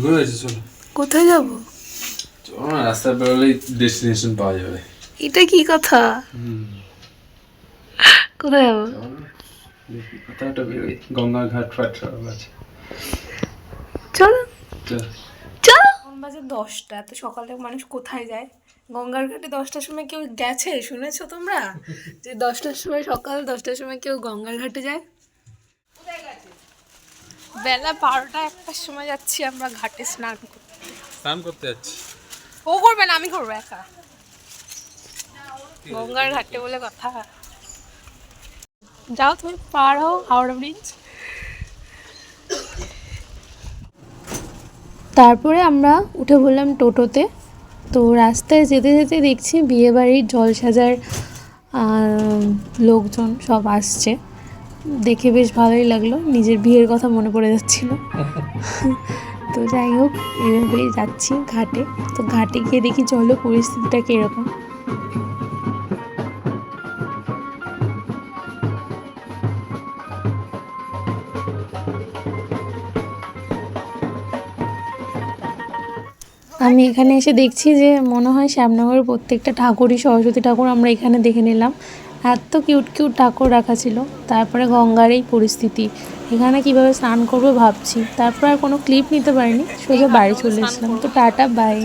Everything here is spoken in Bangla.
ঘুরে হয়েছে চলো। কোথায় যাব? চলো না রাস্তায় বেরোলেই ডেস্টিনেশন পাওয়া যাবে। এটা কি কথা? কোথায় যাব? চলো কোথাও বেরোই গঙ্গা ঘাট ফাট সব আছে। চলো। চলো। চলো। বাজে দশটা তো সকালে মানুষ কোথায় যায়? গঙ্গার ঘাটে দশটার সময় কেউ গেছে শুনেছো তোমরা? যে দশটার সময় সকাল দশটার সময় কেউ গঙ্গার ঘাটে যায়? বেলা বারোটা একটার সময় যাচ্ছি আমরা ঘাটে স্নান করতে। স্নান করতে যাচ্ছি। ও করবে না আমি করব একা। গঙ্গার ঘাটে বলে কথা। যাও তুমি পার হও হাওড়া ব্রিজ। তারপরে আমরা উঠে বললাম টোটোতে। তো রাস্তায় যেতে যেতে দেখছি বিয়েবাড়ির জল সাজার লোকজন সব আসছে। দেখে বেশ ভালোই লাগল। নিজের বিয়ের কথা মনে পড়ে যাচ্ছিল। তো যাই হোক, এইভাবেই যাচ্ছি ঘাটে। তো ঘাটে গিয়ে দেখি চলো পরিস্থিতিটা কীরকম। আমি এখানে এসে দেখছি যে মনে হয় শ্যামনগরের প্রত্যেকটা ঠাকুরই সরস্বতী ঠাকুর আমরা এখানে দেখে নিলাম। এত কিউট কিউট ঠাকুর রাখা ছিল। তারপরে গঙ্গার এই পরিস্থিতি। এখানে কীভাবে স্নান করব ভাবছি। তারপর আর কোনো ক্লিপ নিতে পারিনি। সোজা বাড়ি চলে এসেছিলাম। তো টাটা বাই